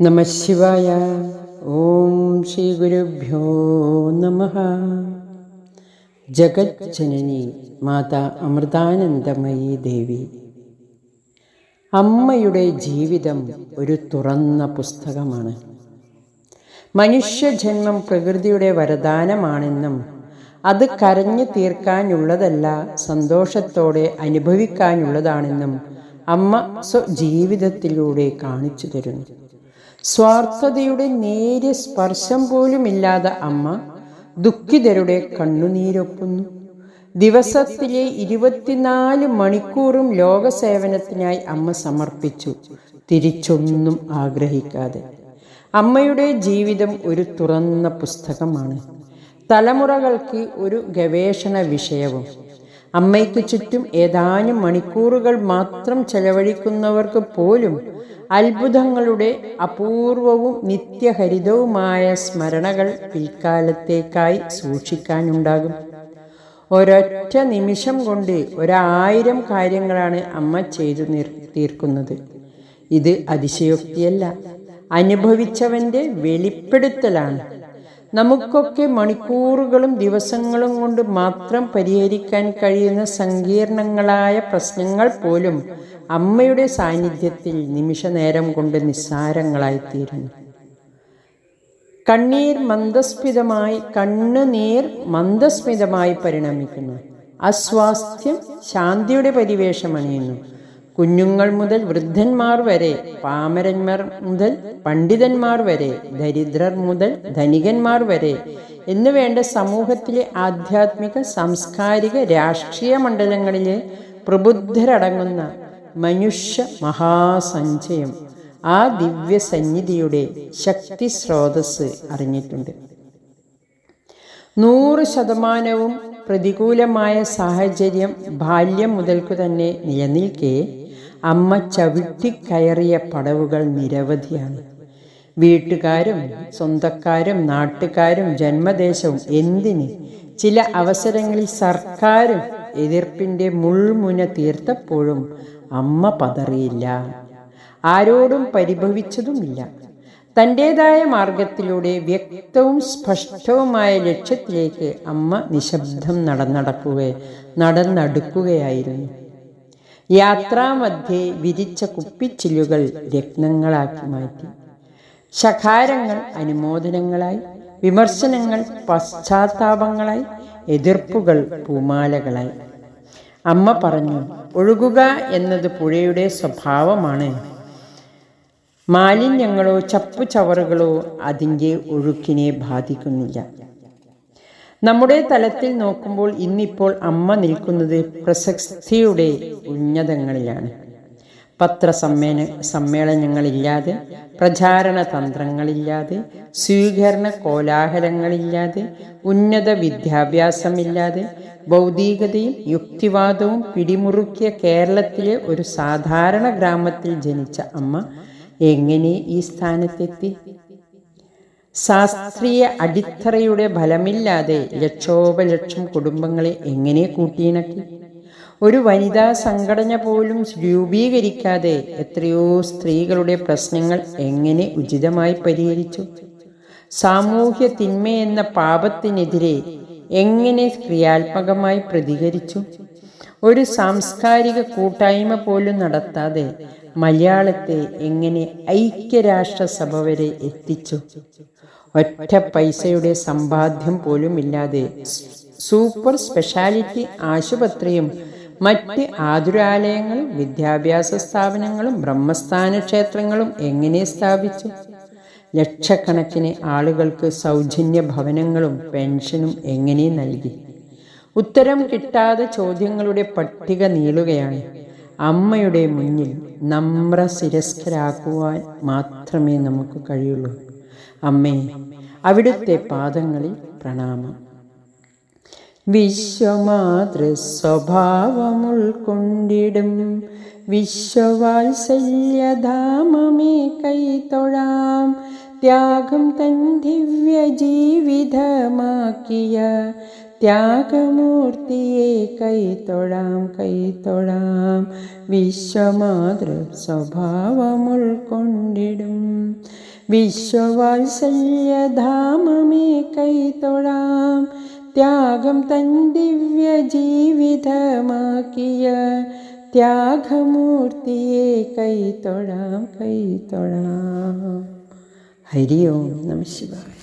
നമ ശിവായ ഓം ശ്രീ ഗുരുഭ്യോ നമ ജഗജ്ജനനി മാതാ അമൃതാനന്ദമയി ദേവി. അമ്മയുടെ ജീവിതം ഒരു തുറന്ന പുസ്തകമാണ്. മനുഷ്യജന്മം പ്രകൃതിയുടെ വരദാനമാണെന്നും അത് കരഞ്ഞു തീർക്കാനുള്ളതല്ല സന്തോഷത്തോടെ അനുഭവിക്കാനുള്ളതാണെന്നും അമ്മ സ്വജീവിതത്തിലൂടെ കാണിച്ചു തരുന്നു. സ്വാർത്ഥതയുടെ നേരിയ സ്പർശം പോലുമില്ലാതെ അമ്മ ദുഃഖിതരുടെ കണ്ണുനീരൊപ്പുന്നു. ദിവസത്തിലെ ഇരുപത്തിനാല് മണിക്കൂറും ലോകസേവനത്തിനായി അമ്മ സമർപ്പിച്ചു. തിരിച്ചൊന്നും ആഗ്രഹിക്കാതെ. അമ്മയുടെ ജീവിതം ഒരു തുറന്ന പുസ്തകമാണ്. തലമുറകൾക്ക് ഒരു ഗവേഷണ വിഷയവും. അമ്മയ്ക്ക് ചുറ്റും ഏതാനും മണിക്കൂറുകൾ മാത്രം ചെലവഴിക്കുന്നവർക്ക് പോലും അത്ഭുതങ്ങളുടെ അപൂർവവും നിത്യഹരിതവുമായ സ്മരണകൾ പിൽക്കാലത്തേക്കായി സൂക്ഷിക്കാനുണ്ടാകും. ഒരൊറ്റ നിമിഷം കൊണ്ട് ഒരായിരം കാര്യങ്ങളാണ് അമ്മ ചെയ്തു തീർക്കുന്നത്. ഇത് അതിശയോക്തിയല്ല. അനുഭവിച്ചവന്റെ വെളിപ്പെടുത്തലാണ്. നമുക്കൊക്കെ മണിക്കൂറുകളും ദിവസങ്ങളും കൊണ്ട് മാത്രം പരിഹരിക്കാൻ കഴിയുന്ന സങ്കീർണങ്ങളായ പ്രശ്നങ്ങൾ പോലും അമ്മയുടെ സാന്നിധ്യത്തിൽ നിമിഷനേരം കൊണ്ട് നിസ്സാരങ്ങളായിത്തീരുന്നു. കണ്ണീർ മന്ദസ്മിതമായി കണ്ണുനീർ മന്ദസ്മിതമായി പരിണമിക്കുന്നു. അസ്വാസ്ഥ്യം ശാന്തിയുടെ പരിവേഷമണിയുന്നു. കുഞ്ഞുങ്ങൾ മുതൽ വൃദ്ധന്മാർ വരെ പാമരന്മാർ മുതൽ പണ്ഡിതന്മാർ വരെ ദരിദ്രർ മുതൽ ധനികന്മാർ വരെ എന്നുവേണ്ട സമൂഹത്തിലെ ആധ്യാത്മിക സാംസ്കാരിക രാഷ്ട്രീയ മണ്ഡലങ്ങളിലെ പ്രബുദ്ധരടങ്ങുന്ന മനുഷ്യ മഹാസഞ്ചയം ആ ദിവ്യസന്നിധിയുടെ ശക്തി സ്രോതസ് അറിഞ്ഞിട്ടുണ്ട്. നൂറ് ശതമാനവും പ്രതികൂലമായ സാഹചര്യം ബാല്യം മുതൽക്കു തന്നെ നിലനിൽക്കെ അമ്മ ചവിട്ടിക്കയറിയ പടവുകൾ നിരവധിയാണ്. വീട്ടുകാരും സ്വന്തക്കാരും നാട്ടുകാരും ജന്മദേശവും എന്തിന്? ചില അവസരങ്ങളിൽ സർക്കാരും എതിർപ്പിന്റെ മുൾമുന തീർത്തപ്പോഴും അമ്മ പതറിയില്ല. ആരോടും പരിഭവിച്ചതുമില്ല. തന്റെതായ മാർഗത്തിലൂടെ വ്യക്തവും സ്പഷ്ടവുമായ ലക്ഷ്യത്തിലേക്ക് അമ്മ നിശബ്ദം നടന്നടക്കുക നടന്നടുക്കുകയായിരുന്നു. യാത്രാമധ്യേ വിരിച്ച കുപ്പിച്ചില്ലുകൾ രത്നങ്ങളാക്കി മാറ്റി. ശകാരങ്ങൾ അനുമോദനങ്ങളായി വിമർശനങ്ങൾ പശ്ചാത്താപങ്ങളായി എതിർപ്പുകൾ പൂമാലകളായി. അമ്മ പറഞ്ഞു ഒഴുകുക എന്നത് പുഴയുടെ സ്വഭാവമാണ്. മാലിന്യങ്ങളോ ചപ്പുചവറുകളോ അതിന്റെ ഒഴുക്കിനെ ബാധിക്കുന്നില്ല. നമ്മുടെ തലത്തിൽ നോക്കുമ്പോൾ ഇന്നിപ്പോൾ അമ്മ നിൽക്കുന്നത് പ്രശസ്തിയുടെ ഉന്നതങ്ങളിലാണ്. പത്രസമ്മേളന സമ്മേളനങ്ങളില്ലാതെ പ്രചാരണ തന്ത്രങ്ങളില്ലാതെ സ്വീകരണ കോലാഹലങ്ങളില്ലാതെ ഉന്നത വിദ്യാഭ്യാസമില്ലാതെ ഭൗതികതയും യുക്തിവാദവും പിടിമുറുക്കിയ കേരളത്തിലെ ഒരു സാധാരണ ഗ്രാമത്തിൽ ജനിച്ച അമ്മ എങ്ങനെ ഈ സ്ഥാനത്തെത്തി? ശാസ്ത്രീയ അടിത്തറയുടെ ഫലമില്ലാതെ ലക്ഷോപലക്ഷം കുടുംബങ്ങളെ എങ്ങനെ കൂട്ടിയിണക്കി? ഒരു വനിതാ സംഘടന പോലും രൂപീകരിക്കാതെ എത്രയോ സ്ത്രീകളുടെ പ്രശ്നങ്ങൾ എങ്ങനെ ഉചിതമായി പരിഹരിച്ചു? സാമൂഹ്യ തിന്മ എന്ന പാപത്തിനെതിരെ എങ്ങനെ ക്രിയാത്മകമായി പ്രതികരിച്ചു? ഒരു സാംസ്കാരിക കൂട്ടായ്മ പോലും നടത്താതെ മലയാളത്തെ എങ്ങനെ ഐക്യരാഷ്ട്രസഭ വരെ എത്തിച്ചു? ഒറ്റ പൈസയുടെ സമ്പാദ്യം പോലും ഇല്ലാതെ സൂപ്പർ സ്പെഷ്യാലിറ്റി ആശുപത്രിയും മറ്റ് ആതുരാലയങ്ങളും വിദ്യാഭ്യാസ സ്ഥാപനങ്ങളും ബ്രഹ്മസ്ഥാന ക്ഷേത്രങ്ങളും എങ്ങനെ സ്ഥാപിച്ചു? ലക്ഷക്കണക്കിന് ആളുകൾക്ക് സൗജന്യ ഭവനങ്ങളും പെൻഷനും എങ്ങനെ നൽകി? ഉത്തരം കിട്ടാതെ ചോദ്യങ്ങളുടെ പട്ടിക നീളുകയാണ്. അമ്മയുടെ മുന്നിൽ നമ്ര ശിരസ്കരാക്കുവാൻ മാത്രമേ നമുക്ക് കഴിയുള്ളൂ. അമ്മേ അവിടുത്തെ പാദങ്ങളിൽ പ്രണാമം. വിശ്വമാതൃ സ്വഭാവമുൾക്കൊണ്ടിടും വിശ്വവാത്സല്യധാമമേ കൈത്തൊഴാം ത്യാഗം തൻ ദിവ്യ ജീവിതമാക്കിയ ത്യാഗമൂർത്തിയെ കൈത്തൊഴാം കൈത്തൊഴാം വിശ്വമാതൃ സ്വഭാവമുൾക്കൊണ്ടിടും വിശ്വവാത്സല്യധാമമേ കൈത്തൊഴാം ത്യാഗം തൻ ദിവ്യ ജീവിതമാക്കിയ ത്യാഗമൂർത്തിയെ കൈത്തൊഴാം കൈത്തൊഴാം ഹരി ഓം നമ ശിവായ.